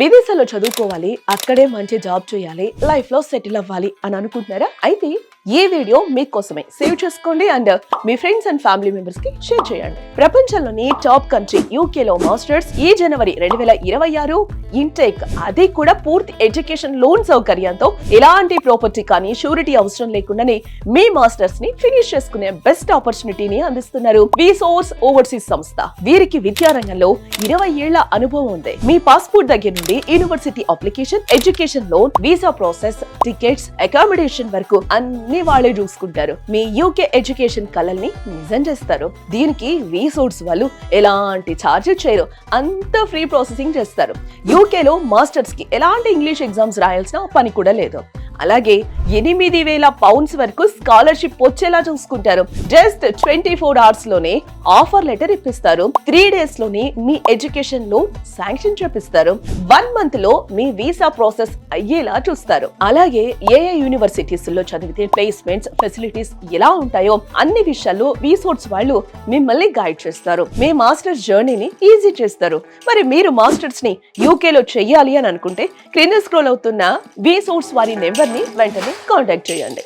విదేశాల్లో చదువుకోవాలి అక్కడే మంచి జాబ్ చేయాలి లైఫ్లో సెటిల్ అవ్వాలి అని అనుకుంటున్నారా? అయితే ఈ వీడియో మీకోసమే. సేవ్ చేసుకోండి అండ్ మీ ఫ్రెండ్స్ అండ్ ఫ్యామిలీ మెంబర్స్కి షేర్ చేయండి. ప్రపంచంలోని టాప్ కంట్రీ యూకే లో మాస్టర్స్ ఈ జనవరి రెండు వేల ఇరవై ఆరు. ఇంటేక్ అది కూడా పూర్తి ఎడ్యుకేషన్ లోన్ సౌకర్యంతో ఎలాంటి ప్రాపర్టీ కానీ షూరిటీ అవసరం లేకుండానే మీ మాస్టర్స్ని ఫినిష్ చేసుకునే బెస్ట్ ఆపర్చునిటీని అందిస్తున్నారు వి సోర్స్ ఓవర్సీస్ సంస్థ. వీరికి విద్యారంగంలో ఇరవై ఏళ్ళ అనుభవం ఉంది. మీ పాస్పోర్ట్ దగ్గర నుండి university application education loan visa process tickets accommodation వరకు అన్ని వాళ్ళే చూసుకుంటారు. మీ యూకే ఎడ్యుకేషన్ కలల్ని నిజం చేస్తారు. దీనికి రీసోర్స్ వాళ్ళు ఎలాంటి ఛార్జెస్ చేయరు. అంత ఫ్రీ ప్రాసెసింగ్ చేస్తారు. యూకేలో మాస్టర్స్కి ఎలాంటి ఇంగ్లీష్ ఎగ్జామ్స్ రాయాల్సిన పని కూడా లేదు. అలాగే ఎనిమిది వేల పౌండ్స్ వరకు స్కాలర్షిప్ వచ్చేలా చూసుకుంటారు. జస్ట్ ట్వంటీ ఫోర్ అవర్స్లోనే ఆఫర్ లెటర్ ఇప్పిస్తారు. త్రీ డేస్లోనే మీ ఎడ్యుకేషన్లో శాంక్షన్ చేపిస్తారు. వన్ మంత్లో మీ వీసా ప్రాసెస్ అయ్యేలా చూస్తారు. అలాగే ఏ ఏ యూనివర్సిటీస్లో చదివితే ప్లేస్మెంట్స్ ఫెసిలిటీస్ ఎలా ఉంటాయో అన్ని విషయాల్లో వీసోర్స్ వాళ్ళు మిమ్మల్ని గైడ్ చేస్తారు. మీ మాస్టర్స్ జర్నీని ఈజీ చేస్తారు. మరి మీరు మాస్టర్స్ని యూకే లో చెయ్యాలి అని అనుకుంటే క్రింద స్క్రోల్ అవుతున్న వి వారి నెంబర్ వెంటనే కాంటాక్ట్ చేయండి.